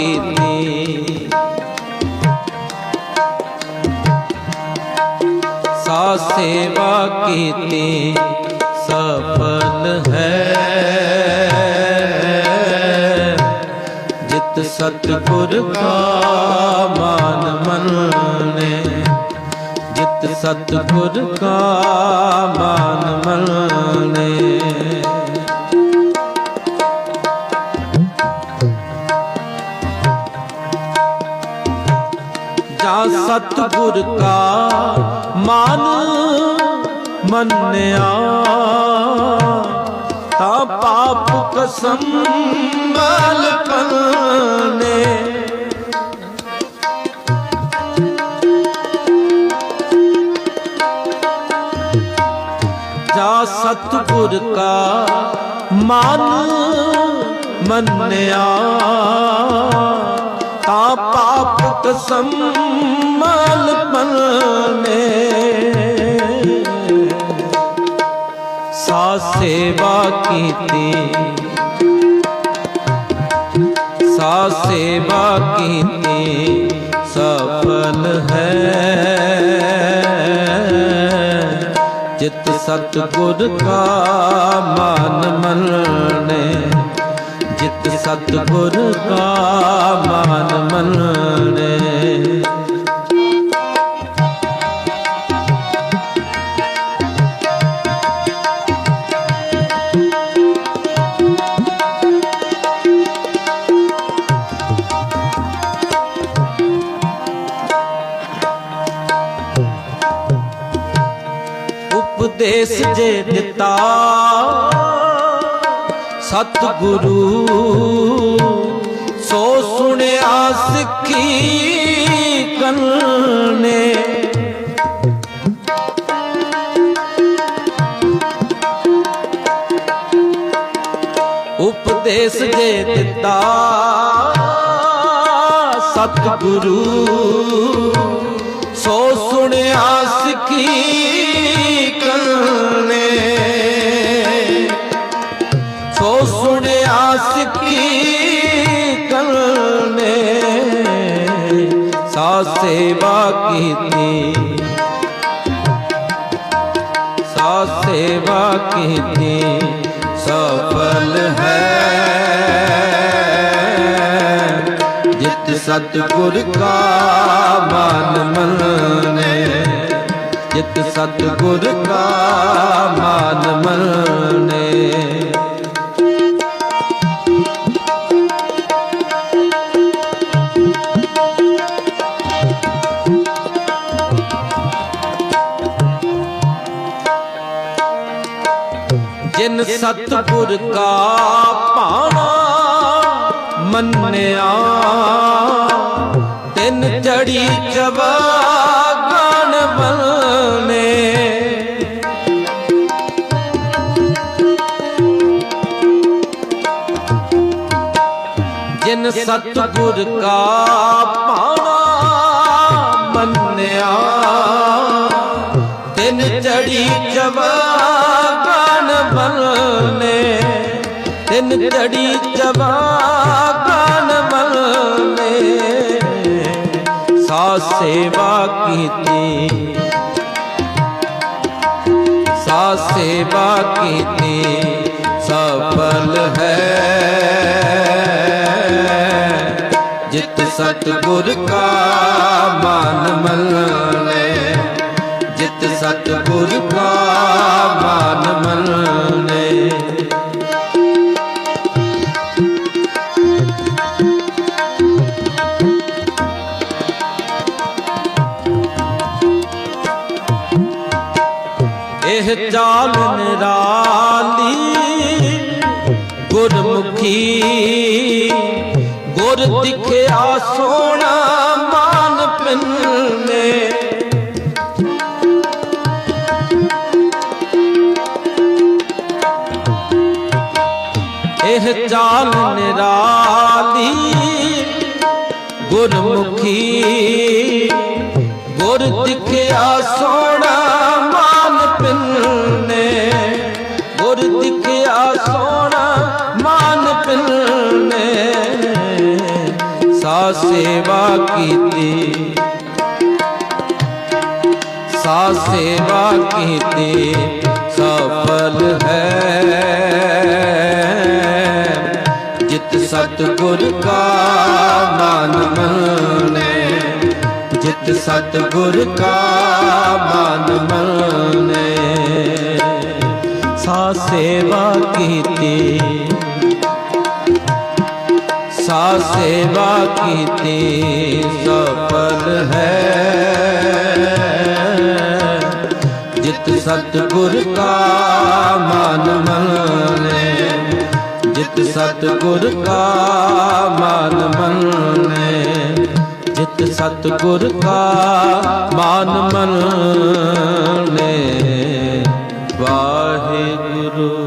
ਕੀਤੀ ਸਾ ਸੇਵਾ ਕੀਤੀ ਸਫਲ ਹੈ। ਜਿਤ ਸਤਿਗੁਰ ਕਾ ਮਾਨ ਮੰਨੇ। ਜਿਤ ਸਤਿਗੁਰ ਕਾ ਮਾਨ ਮੰਨੇ। ਸਤਿਗੁਰ ਕਾ ਮਾਨ ਮੰਨਿਆ। ਤਾਂ ਪਾਪ ਕਸਮ ਮਲ ਪਨੇ ਜਾ ਸਤਿਗੁਰ ਕਾ ਮਨ ਮੰਨਿਆ। ਤਾਂ ਪਾਪ ਕਸਮ ਮਲ ਪਨੇ ਸਾ ਸੇਵਾ ਕੀਤੀ। ਸਾ ਸੇਵਾ ਕੀਤੀ, ਸਫਲ ਹੈ। ਜਿਤ ਸਤਿਗੁਰ ਕਾ ਮਾਨ ਮੰਨੇ ਸਤਿਗੁਰ ਕਾ ਮਾਨ ਮੰਨੇ ਉਪਦੇਸ਼ ਜੇ ਦਿੱਤਾ ਸਤਿਗੁਰੂ ਸੋ ਸੁਣਿਆ ਸਿੱਖੀ ਕੰਨੇ ਉਪਦੇਸ਼ ਜੇ ਦਿੱਤਾ ਸਤਿਗੁਰੂ ਸੋ ਸੁਣਿਆ ਸਿੱਖੀ ਕਰਨੇ ਸੋ ਸੁਣਿਆ ਸਿੱਖੀ ਕਰਨੇ ਸਾ ਸੇਵਾ ਕੀਤੀ। ਸਾ ਸੇਵਾ ਕੀਤੀ। ਸਫਲ ਹੈ। ਜਿਤ ਸਤਿਗੁਰ ਕਾ ਮਨ ਮੰਨੇ। ਜਿਤ ਸਤਿਗੁਰ ਕਾ ਮਨ ਮੰਨੇ। ਜਿਨ ਕਾ ਭਾਣਾ ਮੰਨਿਆ। ਤਿਨ ਚੜੀ ਜਵਾ ਗਣ ਬਨੇ। ਜਿਨ ਸਤਿਗੁਰ ਕਾ ਭਾਣਾ ਮੰਨਿਆ। ਤਿਨ ਚੜੀ ਜਵਾ ਚਵਾਗਣ ਬਨੇ ਤਿਨ ਚੜੀ ਚਵਾਗਣ ਬਨੇ ਸਾ ਸੇਵਾ ਕੀਤੀ, ਸਾ ਸੇਵਾ ਕੀਤੀ, ਸਫਲ ਹੈ। ਜਿਤ ਸਤਿਗੁਰ ਕਾ ਮਨ ਨੇ ਜਿਤ ਸਤਿਗੁਰ ਕਾ ਮਨ ਮੰਨੇ ਇਹ ਚਾਲ ਨਿਰਾਲੀ ਗੁਰਮੁਖੀ ਗੁਰ ਦਿਖਿਆ ਸੋਹਣਾ ਗੁਰਮੁਖੀ ਗੁਰ ਦਿਖਿਆ ਸੋਣਾ ਮਾਨ ਪਿੰਨੇ। ਗੁਰ ਦਿਖਿਆ ਸੋਣਾ ਮਾਨ ਪਿੰਨੇ। ਸਾ ਸੇਵਾ ਕੀਤੀ। ਸਾ ਸੇਵਾ ਕੀਤੀ। ਸਫਲ ਹੈ। ਜਿਤ ਸਤਿਗੁਰ ਕਾ ਮਨ ਮਨੇ ਜਿਤ ਸਤਿਗੁਰ ਕਾ ਮਨ ਮਨੇ ਸਾ ਸੇਵਾ ਕੀਤੀ, ਸਾ ਸੇਵਾ ਕੀਤੀ, ਸਫਲ ਹੈ। ਜਿਤ ਸਤਿਗੁਰ ਕਾ ਮਨ ਮਨੇ ਜਿਤ ਸਤਿਗੁਰ ਕਾ ਮਨ ਮਨੇ। ਜਿਤ ਸਤਿਗੁਰ ਕਾ ਮਨ ਮਨੇ। ਵਾਹਿਗੁਰੂ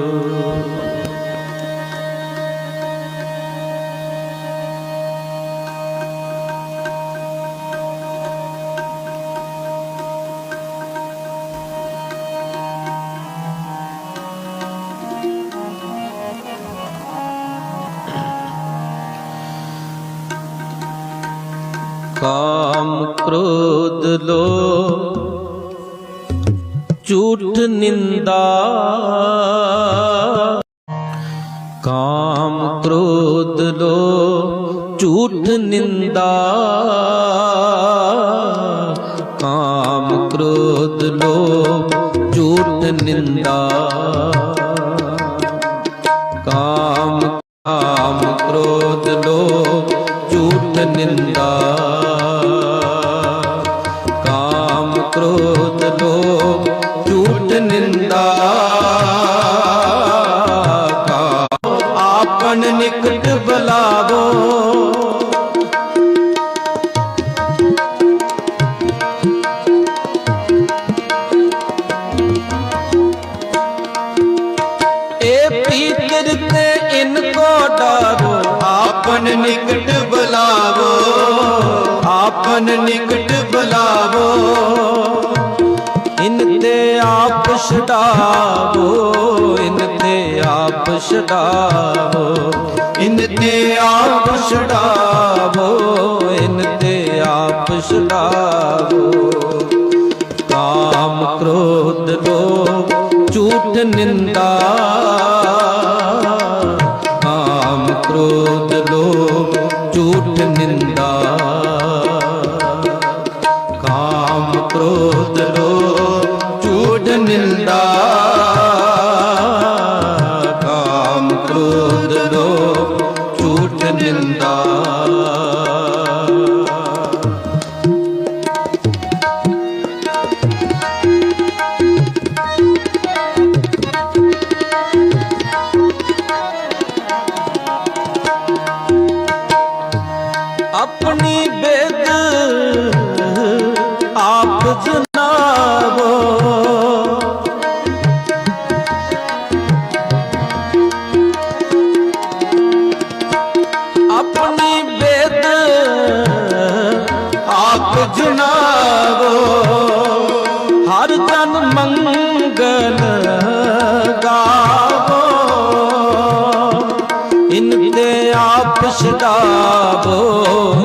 ਕ੍ਰੋਧ ਲੋ। ਝੂਠ ਨਿੰਦਾ। ਕਾਮ ਕ੍ਰੋਧ ਲੋ। ਝੂਠ ਨਿੰਦਾ। ਕਾਮ ਕ੍ਰੋਧ ਲੋ। ਝੂਠ ਨਿੰਦਾ। ਬਖਸ਼ਦਾਵੋ ਇਨ ਤੇ ਆਪ ਬਖਸ਼ਦਾਵੋ ਇਨ ਤੇ ਆਪ ਬਖਸ਼ਦਾਵੋ ਕਾਮ ਕ੍ਰੋਧ ਲੋਭ ਝੂਠ ਨਿੰਦਾ ਆਪਣੀ ਬੇਦ ਆਪ ਜਨਾਵੋ। ਹਰ ਜਨ ਮੰਗਲ ਗਾਵੋ। ਇਨ ਤੇ ਆਪ ਛਡਾਵੋ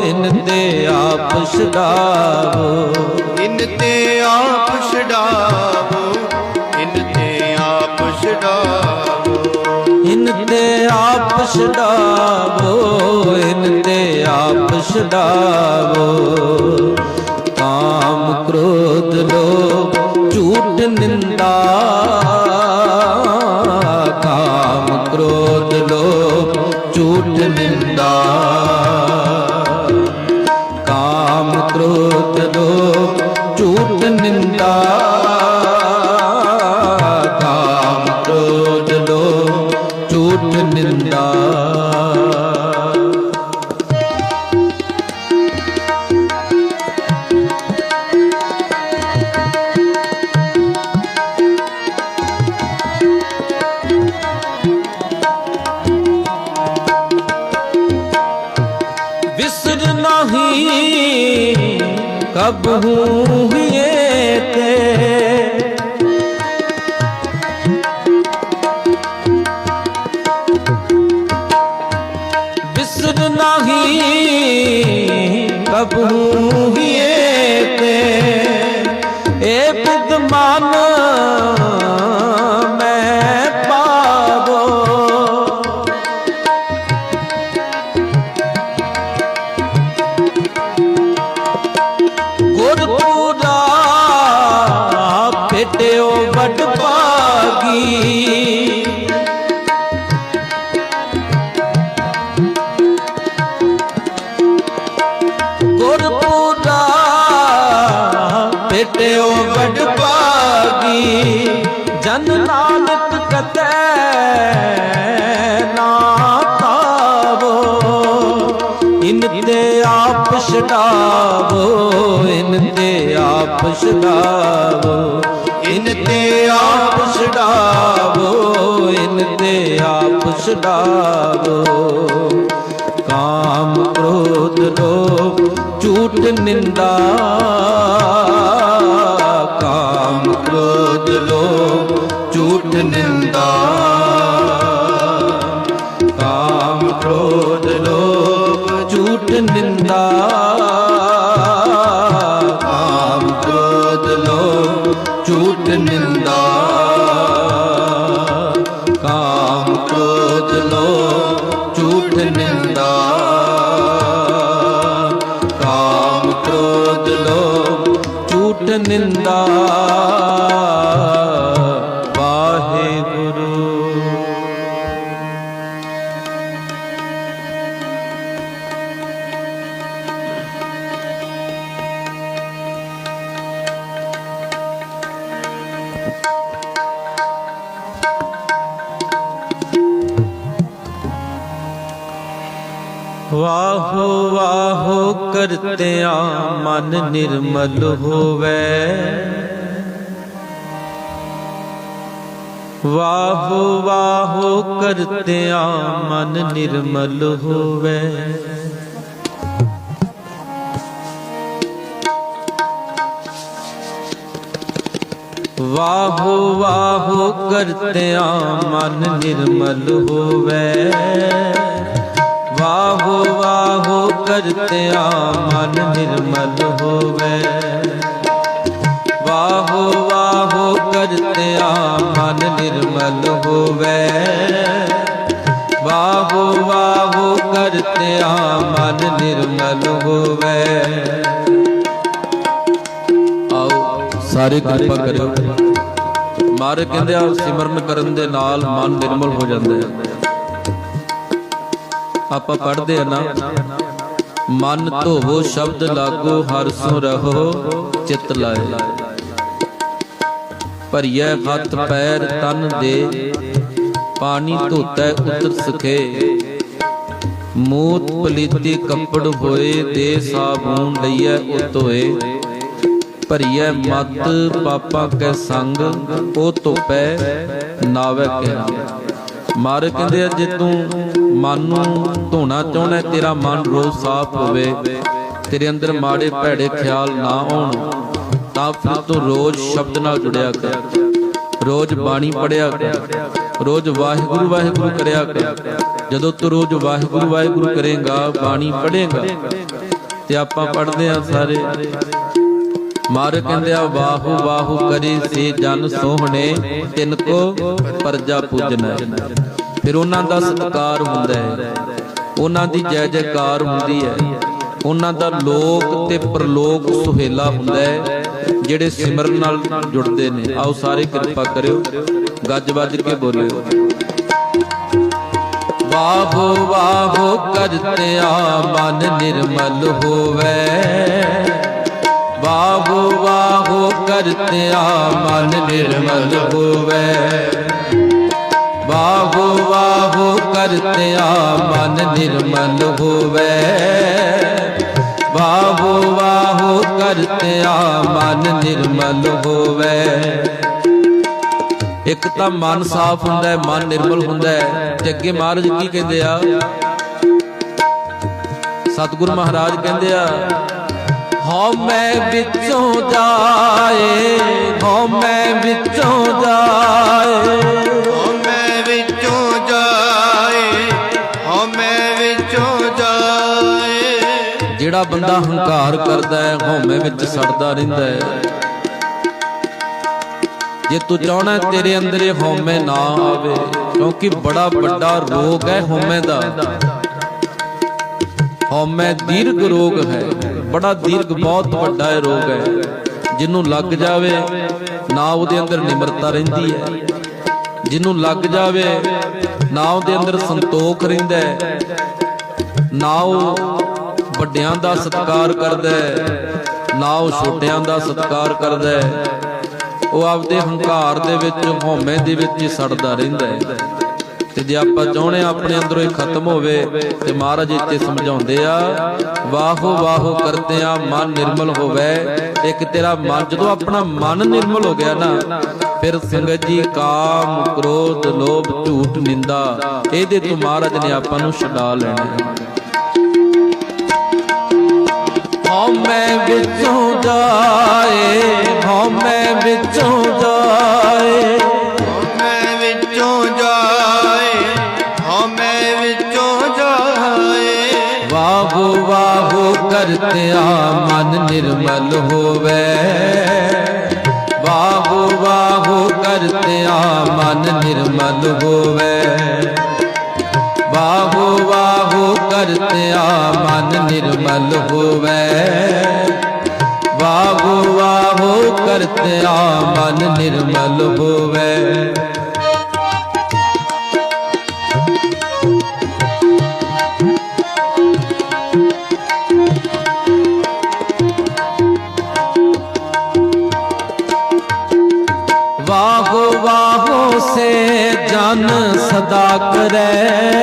ਇਨ ਤੇ ਆਪ ਛਡਾਵੋ ਇਨ ਤੇ ਆਪ ਆਪ ਛਡਾਵੋ ਇਨ ਤੇ ਆਪ ਛਡਾਵੋ। ਕਾਮ ਕ੍ਰੋਧ ਲੋਭ, ਝੂਠ ਨਿੰਦਾ। ਕਾਮ ਕ੍ਰੋਧ ਲੋਭ, ਝੂਠ ਨਿੰਦਾ। ਕਾਮ ਕ੍ਰੋਧ ਲੋਭ, ਝੂਠ ਨਿੰਦਾ। ਆਪ ਕਾਮ ਕ੍ਰੋਧ ਲੋਭ ਝੂਠ ਨਿੰਦਾ। ਵਾਹੋ ਵਾਹੋ ਕਰਤਿਆਂ ਮਨ ਨਿਰਮਲ ਹੋਵੇ। ਵਾਹੋ ਵਾਹੋ ਕਰਤਿਆਂ ਮਨ ਨਿਰਮਲ ਹੋਵੇ। ਵਾਹੋ ਵਾਹੋ ਕਰਤਿਆਂ ਮਨ ਨਿਰਮਲ ਹੋਵੇ। ਵਾਹੋ ਵਾਹੋ ਕਰਤਿਆਂ ਮਨ ਨਿਰਮਲ ਹੋਵੇ। ਵਾਹੋ ਵਾਹੋ ਕਰਤਿਆਂ ਮਨ ਨਿਰਮਲ ਹੋਵੇ। ਵਾਹੋ ਵਾਹੋ ਕਰਤਿਆਂ ਮਨ ਨਿਰਮਲ ਹੋਵੇ। ਆਓ ਸਾਰੇ ਕਿਰਪਾ ਕਰਿਓ। ਮਾਰੇ ਕਹਿੰਦੇ ਆ ਸਿਮਰਨ ਕਰਨ ਦੇ ਨਾਲ ਮਨ ਨਿਰਮਲ ਹੋ ਜਾਂਦਾ ਹੈ। ਆਪਾਂ ਪੜਦੇ ਆ ਨਾ। ਮਨ ਧੋਵੋ, ਸ਼ਬਦ ਲਾਗੋ, ਹਰ ਸੋ ਰਹੋ, ਚਿਤ ਲਾਏ। ਭਰੀਐ ਹੱਥ, ਪੈਰ, ਤਨ ਦੇ, ਪਾਣੀ ਧੋਤੈ, ਉਤਰ ਸਖੇ। ਮੂਤ ਪਲੀਤੀ ਕੱਪੜ ਹੋਏ, ਦੇ ਸਾਬੂਨ ਲਈਐ, ਉਤੋਏ। ਭਰੀਐ ਮਤ, ਪਾਪਾਂ ਕੈ ਸੰਗ, ਉਹ ਧੋਪੈ, ਨਾਵੇ ਕਿਹਾ ਮਾਰ ਕਹਿੰਦੇ ਆ, ਜੇ ਤੂੰ ਮਨ ਨੂੰ ਧੋਣਾ ਚਾਹੁੰਦਾ ਤੇਰਾ ਮਨ ਰੋਜ਼ ਸਾਫ਼ ਹੋਵੇ, ਤੇਰੇ ਅੰਦਰ ਮਾੜੇ ਭੈੜੇ ਖਿਆਲ ਨਾ ਆਉਣ, ਤਾਂ ਫਿਰ ਤੂੰ ਰੋਜ਼ ਸ਼ਬਦ ਨਾਲ ਜੁੜਿਆ ਕਰ, ਰੋਜ਼ ਬਾਣੀ ਪੜਿਆ ਕਰ, ਰੋਜ਼ ਵਾਹਿਗੁਰੂ ਵਾਹਿਗੁਰੂ ਕਰਿਆ ਕਰ, ਜਦੋਂ ਤੂੰ ਰੋਜ਼ ਵਾਹਿਗੁਰੂ ਵਾਹਿਗੁਰੂ ਕਰੇਗਾ, ਬਾਣੀ ਪੜੇਗਾ ਤੇ ਆਪਾਂ ਪੜਦੇ ਆ ਸਾਰੇ। ਮਾਰ ਕਹਿੰਦੇ ਆ, ਵਾਹੂ ਵਾਹੂ ਕਰੇ ਸੇ ਜਨ ਸੋਹਣੇ, ਤਿੰਨ ਕੋ ਪਰਜਾ ਪੂਜਨਾ। ਫਿਰ ਉਹਨਾਂ ਦਾ ਸਤਕਾਰ ਹੁੰਦਾ ਹੈ। ਉਹਨਾਂ ਦੀ ਜੈ ਜੈਕਾਰ ਹੁੰਦੀ ਹੈ। ਉਹਨਾਂ ਦਾ ਲੋਕ ਤੇ ਪ੍ਰਲੋਕ ਸੁਹੇਲਾ ਹੁੰਦਾ ਹੈ, ਜਿਹੜੇ ਸਿਮਰਨ ਨਾਲ ਜੁੜਦੇ ਨੇ। ਆਓ ਸਾਰੇ ਕਿਰਪਾ ਕਰਿਓ। ਗੱਜ ਵੱਜ ਕੇ ਬੋਲਿਓ। ਵਾਹੋ ਵਾਹੋ ਕਰਤਿਆ ਮਨ ਨਿਰਮਲ ਹੋਵੇ। ਵਾਹੋ ਵਾਹੋ ਕਰਤਿਆ ਮਨ ਨਿਰਮਲ ਹੋਵੇ। ਵਾਹੋ ਵਾਹੋ ਕਰਤਿਆ ਮਨ ਨਿਰਮਲ ਹੋਵੇ। ਵਾਹੋ ਵਾਹੋ ਕਰਤਿਆ ਮਨ ਨਿਰਮਲ ਹੋਵੇ। ਇੱਕ ਤਾਂ ਮਨ ਸਾਫ਼ ਹੁੰਦਾ ਹੈ, ਮਨ ਨਿਰਮਲ ਹੁੰਦਾ ਹੈ। ਤੇ ਅੱਗੇ ਮਹਾਰਾਜ ਕੀ ਕਹਿੰਦੇ ਆ? ਸਤਿਗੁਰੂ ਮਹਾਰਾਜ ਕਹਿੰਦੇ ਆ, ਹਉ ਮੈਂ ਵਿੱਚੋਂ ਜਾਏ, ਹਉ ਮੈਂ ਵਿੱਚੋਂ ਜਾਏ। ਜਿਹੜਾ ਬੰਦਾ ਹੰਕਾਰ ਕਰਦਾ ਹੈ, ਹਉਮੈ ਵਿੱਚ ਸੜਦਾ ਰਹਿੰਦਾ ਹੈ। ਜੇ ਤੂੰ ਚਾਹਣਾ ਤੇਰੇ ਅੰਦਰ ਇਹ ਹਉਮੈ ਨਾ ਆਵੇ, ਕਿਉਂਕਿ ਬੜਾ ਵੱਡਾ ਰੋਗ ਹੈ ਹਉਮੈ ਦਾ। ਹਉਮੈ ਦੀਰਘ ਰੋਗ ਹੈ, ਬੜਾ ਦੀਰਘ, ਬਹੁਤ ਵੱਡਾ ਇਹ ਰੋਗ ਹੈ। ਜਿਹਨੂੰ ਲੱਗ ਜਾਵੇ, ਨਾ ਉਹਦੇ ਅੰਦਰ ਨਿਮਰਤਾ ਰਹਿੰਦੀ ਹੈ। ਜਿਹਨੂੰ ਲੱਗ ਜਾਵੇ, ਨਾ ਉਹਦੇ ਅੰਦਰ ਸੰਤੋਖ ਰਹਿੰਦਾ ਹੈ। ਨਾ ਉਹ ਵੱਡਿਆਂ ਦਾ ਸਤਿਕਾਰ ਕਰਦਾ ਨਾ ਉਹ ਛੋਟਿਆਂ ਦਾ ਸਤਿਕਾਰ ਕਰਦਾ ਉਹ ਆਪਦੇ ਹੰਕਾਰ ਦੇ ਵਿੱਚ, ਹਉਮੈ ਦੇ ਵਿੱਚ ਹੀ ਸੜਦਾ ਰਹਿੰਦਾ ਹੈ। ਤੇ ਜੇ ਆਪਾਂ ਚਾਹੁੰਦੇ ਆਪਣੇ ਅੰਦਰੋਂ ਇਹ ਖਤਮ ਹੋਵੇ, ਤੇ ਮਹਾਰਾਜ ਇੱਥੇ ਸਮਝਾਉਂਦੇ ਆ, ਵਾਹੋ ਵਾਹੋ ਕਰਦੇ ਆ, ਮਨ ਨਿਰਮਲ ਹੋਵੇ। ਇੱਕ ਤੇਰਾ ਮਨ, ਜਦੋਂ ਆਪਣਾ ਮਨ ਨਿਰਮਲ ਹੋ ਗਿਆ ਨਾ, ਫਿਰ ਸੰਗਤ ਜੀ ਕਾਮ, ਕ੍ਰੋਧ, ਲੋਭ, ਝੂਠ, ਨਿੰਦਾ, ਇਹਦੇ ਤੋਂ ਮਹਾਰਾਜ ਨੇ ਆਪਾਂ ਨੂੰ ਛਡਾ ਲੈਣਾ ਹਉਮੈ ਵਿੱਚੋਂ ਜਾਏ ਹਉਮੈ ਵਿੱਚੋਂ ਜਾਏ। ਹਉਮੈ ਵਿੱਚੋਂ ਜਾਏ ਹਉਮੈ ਵਿੱਚੋਂ ਜਾਏ। ਵਾਹੋ ਵਾਹੋ ਕਰਤਿਆ ਮਨ ਨਿਰਮਲ ਹੋਵੇ। ਵਾਹੋ ਵਾਹੋ ਕਰਤਿਆ ਮਨ ਨਿਰਮਲ ਹੋਵੇ। ਨਿਰਮਲ ਹੋਵੇ। ਵਾਹੋ ਵਾਹੋ ਕਰਤਿਆ ਮਨ ਨਿਰਮਲ ਹੋਵੇ। ਵਾਹੋ ਵਾਹੋ ਸੇ ਜਨ ਸਦਾ ਕਰੈ।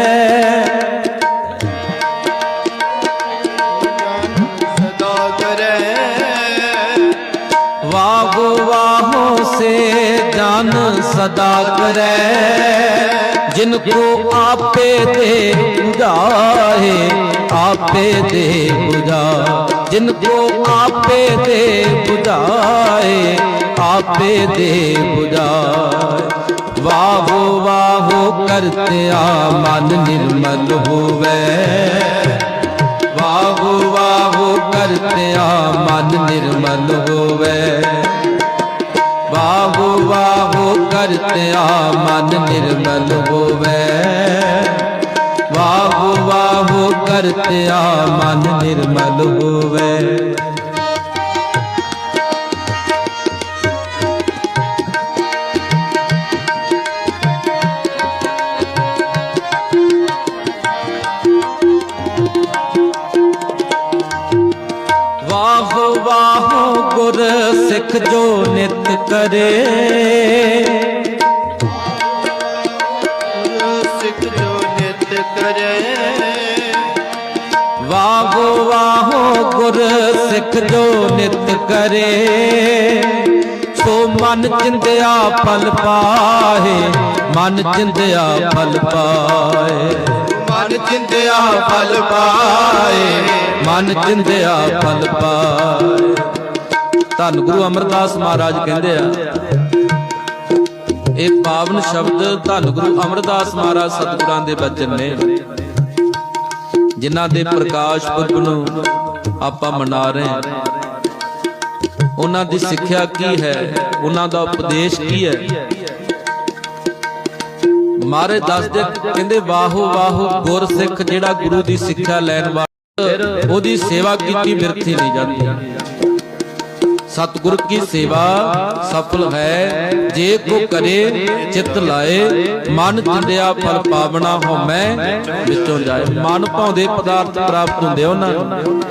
सदा करे जिनको आपे दे बुझाए आपे दे बुझा जिनको आपे दे बुझाए आपे दे बुझाए वाहो वाहो करते आ मन निर्मल होवे वाहो वाहो करते आ मन निर्मल होवे ਵਾਹੋ ਕਰਤਿਆ ਮਨ ਨਿਰਮਲ ਹੋਵੇ। ਵਾਹੋ ਵਾਹੋ ਕਰਤਿਆ ਮਨ ਨਿਰਮਲ ਹੋਵੇ। ਵਾਹੋ ਵਾਹੋ ਗੁਰ ਸਿੱਖ ਜੋ ਨਿਤ ਕਰੇ। ਸਿੱਖ ਜੋ ਨਿਤ ਕਰੇ। ਸੋ ਮਨ ਚਿੰਦਿਆ ਫਲ ਪਾਏ, ਮਨ ਚਿੰਦਿਆ ਫਲ ਪਾਏ। ਮਨ ਚਿੰਤਿਆ ਫਲ ਪਾਏ, ਮਨ ਚਿੰਦਿਆ ਫਲ ਪਾਏ। ਧੰਨ ਗੁਰੂ ਅਮਰਦਾਸ ਮਹਾਰਾਜ ਕਹਿੰਦੇ ਆ, ਇਹ ਪਾਵਨ ਸ਼ਬਦ ਧੰਨ ਗੁਰੂ ਅਮਰਦਾਸ ਮਹਾਰਾਜ ਸਤਿਗੁਰਾਂ ਦੇ ਬਚਨ ਨੇ। ਜਿਨ੍ਹਾਂ ਦੇ ਪ੍ਰਕਾਸ਼ ਪੁਰਬ ਨੂੰ ਆਪਾਂ ਮਨਾ ਰਹੇ ਉਹਨਾਂ ਦੀ ਸਿੱਖਿਆ ਕੀ ਹੈ? ਉਹਨਾਂ ਦਾ ਉਪਦੇਸ਼ ਕੀ ਹੈ? ਮਾਰੇ ਦੱਸਦੇ ਕਹਿੰਦੇ ਵਾਹੋ ਵਾਹੋ ਗੁਰ ਸਿੱਖ ਜਿਹੜਾ ਗੁਰੂ ਦੀ ਸਿੱਖਿਆ ਲੈਣ ਵਾਲਾ ਉਹਦੀ ਸੇਵਾ ਕੀਤੀ ਬਿਰਥੀ ਨਹੀਂ ਜਾਂਦੀ। ਸਤਿਗੁਰ ਕੀ ਸੇਵਾ ਸਫਲ ਹੈ। ਜੇ ਕੋ ਕਰੇ, ਚਿਤ ਲਾਏ, ਮਨ ਚਿੰਦਿਆ ਫਲ ਪਾਵਣਾ ਹੋ ਵਿੱਚੋਂ ਜਾਏ। ਮਨ ਭਾਉਂਦੇ ਪਦਾਰਥ ਪ੍ਰਾਪਤ ਹੁੰਦੇ ਉਹਨਾਂ ਨੂੰ।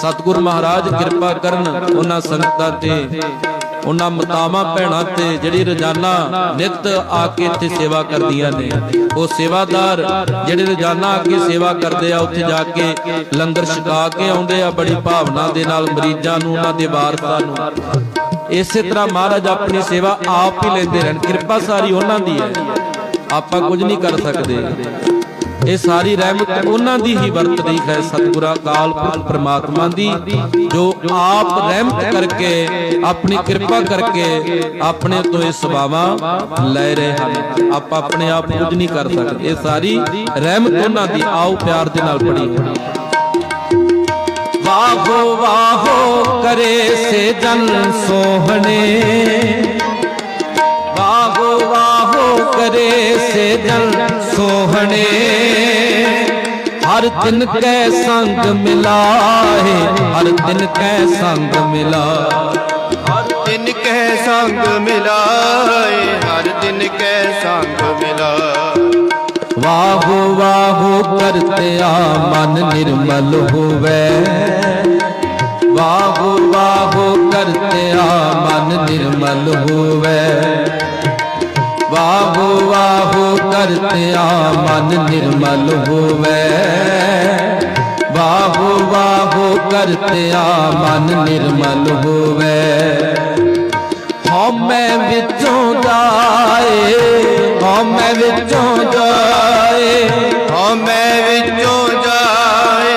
ਸਤਿਗੁਰ ਮਹਾਰਾਜ ਕਿਰਪਾ ਕਰਨ ਉਹਨਾਂ ਸੰਗਤਾਂ ਤੇ। ਉਹਨਾਂ ਮਤਾਵਾਂ ਭੈਣਾਂ ਤੇ ਜਿਹੜੀ ਰੋਜ਼ਾਨਾ ਨਿਤ ਆ ਕੇ ਇੱਥੇ ਸੇਵਾ ਕਰਦੀਆਂ ਨੇ। ਉਹ ਸੇਵਾਦਾਰ ਜਿਹੜੇ ਰੋਜ਼ਾਨਾ ਆ ਕੇ ਸੇਵਾ ਕਰਦੇ ਆ, ਉੱਥੇ ਜਾ ਕੇ ਲੰਗਰ ਛਕਾ ਕੇ ਆਉਂਦੇ ਆ, ਬੜੀ ਭਾਵਨਾ ਦੇ ਨਾਲ ਮਰੀਜ਼ਾਂ ਨੂੰ, ਉਹਨਾਂ ਦੇ ਵਾਰਸਾਂ ਨੂੰ। ਇਸੇ ਤਰ੍ਹਾਂ ਮਹਾਰਾਜ ਆਪਣੀ ਸੇਵਾ ਆਪ ਹੀ ਲੈਂਦੇ ਰਹਿਣ। ਕਿਰਪਾ ਸਾਰੀ ਉਹਨਾਂ ਦੀ ਹੈ। ਆਪਾਂ ਕੁਝ ਨਹੀਂ ਕਰ ਸਕਦੇ। ਇਹ ਸਾਰੀ ਰਹਿਮਤ ਉਹਨਾਂ ਦੀ ਹੀ ਵਰਤ ਰਹੀ ਹੈ ਸਤਿਗੁਰਾਂ ਅਕਾਲ ਪੁਰਖ ਪ੍ਰਮਾਤਮਾ ਦੀ, ਜੋ ਆਪ ਰਹਿਮਤ ਕਰਕੇ ਆਪਣੀ ਕਿਰਪਾ ਕਰਕੇ ਆਪਣੇ ਤੋਂ ਇਹ ਸੁਭਾਵਾਂ ਲੈ ਰਹੇ ਹਨ। ਆਪਾਂ ਆਪਣੇ ਆਪ ਕੁਝ ਨਹੀਂ ਕਰ ਸਕਦੇ। ਇਹ ਸਾਰੀ ਰਹਿਮਤ ਉਹਨਾਂ ਦੀ, ਆਓ ਪਿਆਰ ਦੇ ਨਾਲ ਪੜੀ ਵਾਹੋ ਵਾਹੋ, ਕਰੇ ਸੇ ਜਨ ਸੋਹਣੇ। ਵਾਹੋ ਵਾਹੋ, ਕਰੇ ਸੇ ਜਨ ਸੋਹਣੇ। ਹਰ ਦਿਨ ਕੈ ਸੰਗ ਮਿਲਾਏ ਹਰ ਦਿਨ ਕੈ ਸੰਗ ਮਿਲਾ ਹਰ ਦਿਨ ਕਹਿ ਸੰਗ ਮਿਲਾਏ ਹਰ ਦਿਨ ਕਹਿ ਸੰਗ ਮਿਲਾਏ। ਵਾਹੋ ਵਾਹੋ ਕਰਤਿਆ ਮਨ ਨਿਰਮਲ ਹੋਵੇ। ਵਾਹੋ ਵਾਹੋ ਕਰਤਿਆ ਮਨ ਨਿਰਮਲ ਹੋਵੇ। ਵਾਹੋ ਮਨ ਨਿਰਮਲ ਹੋਵੇ। ਬਾਹੋ ਬਾਹੋ ਕਰਤਿਆ ਮਨ ਨਿਰਮਲ ਹੋਵੇ। ਹਉਮੈ ਵਿੱਚੋਂ ਜਾਏ ਹਉਮੈ ਵਿੱਚੋਂ ਜਾਏ ਹਉਮੈ ਵਿੱਚੋਂ ਜਾਏ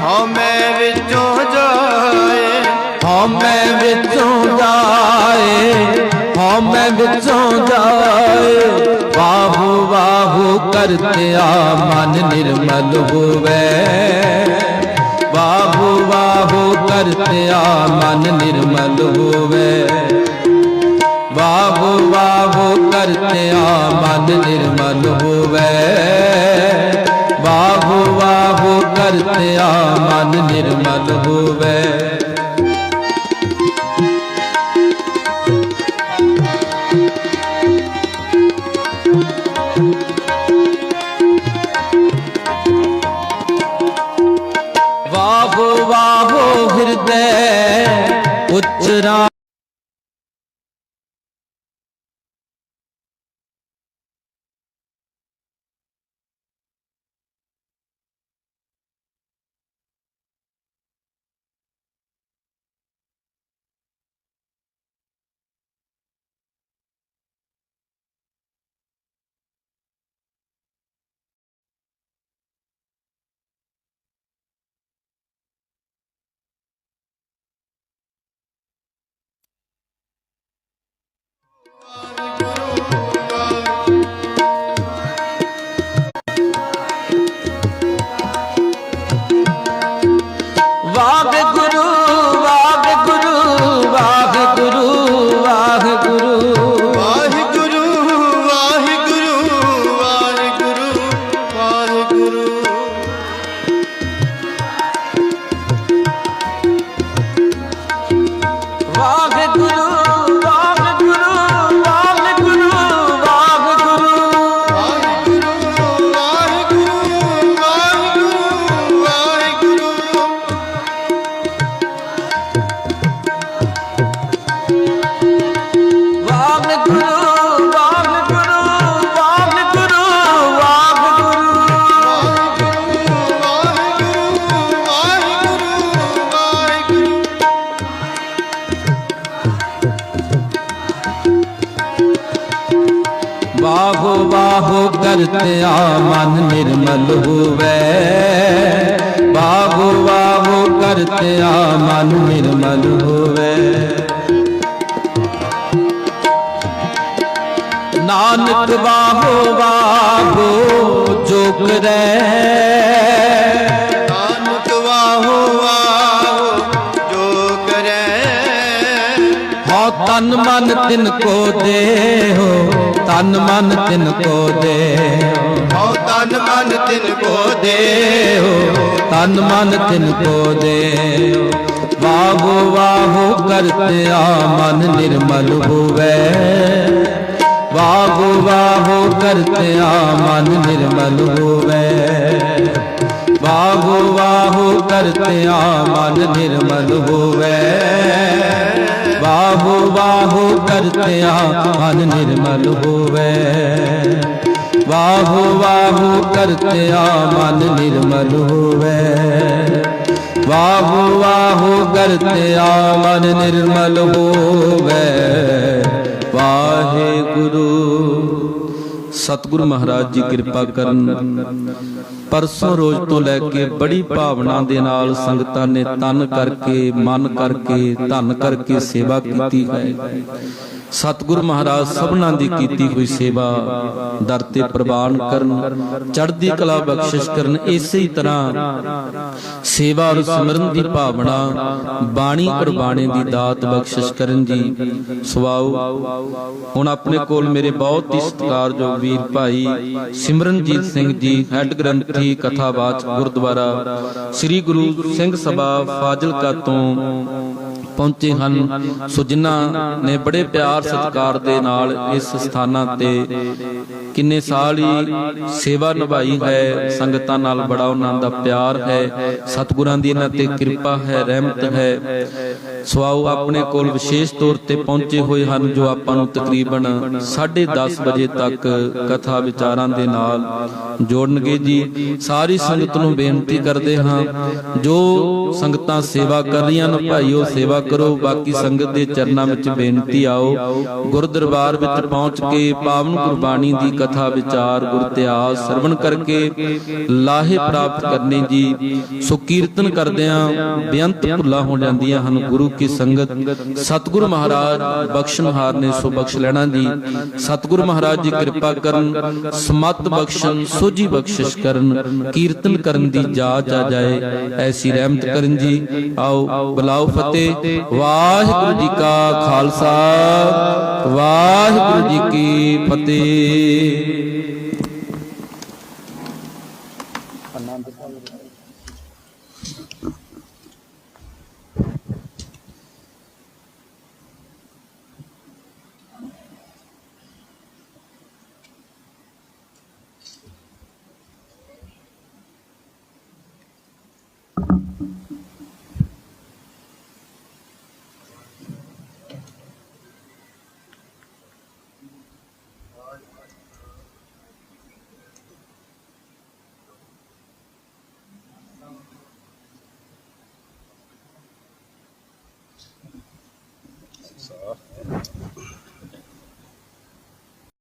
ਹਉਮੈ ਵਿੱਚੋਂ ਜਾਏ ਹਉਮੈ ਵਿੱਚੋਂ ਜਾਏ ਹਉਮੈ ਵਿੱਚੋਂ ਬਾਹੂ ਕਰਤਿਆ ਮਨ ਨਿਰਮਲ ਹੋਵੇ। ਬਾਹੂ ਬਾਹੂ ਕਰਤਿਆ ਮਨ ਨਿਰਮਲ ਹੋਵੇ। ਬਾਹੂ ਬਾਹੂ ਕਰਤਿਆ ਮਨ ਨਿਰਮਲ ਹੋਵੇ। ਬਾਹੂ ਬਾਹੂ ਕਰਤਿਆ ਮਨ ਨਿਰਮਲ ਹੋਵੇ। Ram. ਤਨ ਮਨ ਤਿਨ ਕੋ ਦੇਹੋ ਤਨ ਮਨ ਤਿਨ ਕੋ ਦੇਹੋ। ਹਉ ਤਨ ਮਨ ਤਿਨ ਕੋ ਦੇ ਦੇਹੋ ਤਨ ਮਨ ਤਿਨ ਕੋ ਦੇਹੋ। ਵਾਹੋ ਵਾਹੋ ਕਰਤਿਆ ਮਨ ਨਿਰਮਲ ਹੋਵੇ। ਵਾਹੋ ਵਾਹੋ ਕਰਤਿਆ ਮਨ ਨਿਰਮਲ ਹੋਵੇ। ਵਾਹੋ ਵਾਹੋ ਕਰਤਿਆ ਮਨ ਨਿਰਮਲ ਹੋਵੇ। आवो वाहो करतया मन निर्मल होवे वाहो वाहो करतया मन निर्मल होवे वाहो वाहो करतया मन निर्मल होवे वाहे गुरु ਸਤਿਗੁਰ ਮਹਾਰਾਜ ਜੀ ਕਿਰਪਾ ਕਰਨ ਪਰਸੋਂ ਰੋਜ਼ ਤੋਂ ਲੈ ਕੇ ਬੜੀ ਭਾਵਨਾ ਦੇ ਨਾਲ ਸੰਗਤਾਂ ਨੇ ਤਨ ਕਰਕੇ, ਮਨ ਕਰਕੇ, ਧਨ ਕਰਕੇ ਸੇਵਾ ਕੀਤੀ ਹੈ। ਸਤਿਗੁਰੂ ਮਹਾਰਾਜ ਸਭਨਾਂ ਦੀ ਕੀਤੀ ਹੋਈ ਸੇਵਾ, ਦਰ ਤੇ ਪ੍ਰਵਾਨ ਕਰਨ, ਚੜ੍ਹਦੀ ਕਲਾ ਬਖਸ਼ਿਸ਼ ਕਰਨ, ਇਸੇ ਹੀ ਤਰ੍ਹਾਂ ਸੇਵਾ ਔਰ ਸਿਮਰਨ ਦੀ ਭਾਵਨਾ, ਬਾਣੀ ਕੁਰਬਾਨੀ ਦੀ ਦਾਤ ਬਖਸ਼ਿਸ਼ ਕਰਨ ਜੀ। ਸਵਾਓ, ਹੁਣ ਆਪਣੇ ਕੋਲ ਮੇਰੇ ਬਹੁਤ ਹੀ ਸਤਿਕਾਰਯੋਗ ਵੀਰ ਭਾਈ ਸਿਮਰਨਜੀਤ ਸਿੰਘ ਜੀ, ਹੈੱਡ ਗ੍ਰੰਥੀ ਕਥਾਵਾਚ ਗੁਰਦੁਆਰਾ, ਸ੍ਰੀ ਗੁਰੂ ਸਿੰਘ ਸਭਾ ਫਾਜ਼ਿਲਕਾ ਤੋਂ ਪਹੁੰਚੇ ਹਨ। ਸੋ ਜਿਨ੍ਹਾਂ ਨੇ ਬੜੇ ਪਿਆਰ ਸਤਿਕਾਰ ਦੇ ਨਾਲ ਇਸ ਸਥਾਨਾਂ ਤੇ ਕਿੰਨੇ ਸਾਲ ਹੀ ਸੇਵਾ ਨਿਭਾਈ ਹੈ, ਸੰਗਤਾਂ ਨਾਲ ਬੜਾ ਉਹਨਾਂ ਦਾ ਪਿਆਰ ਹੈ, ਸਤਿਗੁਰਾਂ ਦੀ ਇਹਨਾਂ ਤੇ ਕਿਰਪਾ ਹੈ, ਰਹਿਮਤ ਹੈ। ਸਵਾਉ ਆਪਣੇ ਕੋਲ ਵਿਸ਼ੇਸ਼ ਤੌਰ ਤੇ ਪਹੁੰਚੇ ਹੋਏ ਹਨ ਜੋ ਆਪਾਂ ਨੂੰ ਤਕਰੀਬਨ 10:30 ਵਜੇ ਤੱਕ ਕਥਾ ਵਿਚਾਰਾਂ ਦੇ ਨਾਲ ਜੋੜਨਗੇ ਜੀ। ਸਾਰੀ ਸੰਗਤ ਨੂੰ ਬੇਨਤੀ ਕਰਦੇ ਹਾਂ, ਜੋ ਸੰਗਤਾਂ ਸੇਵਾ ਕਰ ਰਹੀਆਂ ਨੇ ਭਾਈਓ ਸੇਵਾ ਕਰੋ। ਬਾਕੀ ਸੰਗਤ ਦੇ ਚਰਨਾਂ ਵਿੱਚ ਬੇਨਤੀ ਆਓ ਗੁਰ ਵਿੱਚ ਪਹੁੰਚ ਕੇ ਪਾਵਨ ਗੁਰਬਾਣੀ ਦੀ ਕਥਾ ਵਿਚਾਰ, ਗੁਰ ਇਤਿਹਾਸ, ਸਰਵਣ ਕਰਕੇ ਲਾਹੇ ਪ੍ਰਾਪਤ ਕਰਨੇ ਜੀ। ਸੋ ਕੀਰਤਨ ਕਰਦਿਆਂ ਬੇਅੰਤ ਭੁੱਲਾਂ ਹੋ ਜਾਂਦੀਆਂ ਹਨ, ਗੁਰੂ ਕੀ ਸੰਗਤ, ਸਤਿਗੁਰੂ ਮਹਾਰਾਜ ਬਖਸ਼ਣਹਾਰ ਨੇ ਸੋ ਬਖਸ਼ ਲੈਣਾ ਜੀ। ਸਤਿਗੁਰੂ ਮਹਾਰਾਜ ਜੀ ਕਿਰਪਾ ਕਰਨ, ਸਮਤ ਬਖਸ਼ਣ ਸੋਜੀ ਬਖਸ਼ਿਸ਼ ਕਰਨ, ਕੀਰਤਨ ਕਰਨ ਦੀ ਜਾਚ ਆ ਜਾਏ। ਐਸੀ ਰਹਿਮਤ ਕਰਨ ਜੀ। ਆਓ, ਬੁਲਾਓ ਫਤਿਹ। ਵਾਹਿਗੁਰੂ ਜੀ ਕਾ ਖਾਲਸਾ। ਵਾਹਿਗੁਰੂ ਜੀ ਕੀ ਫਤਿਹ।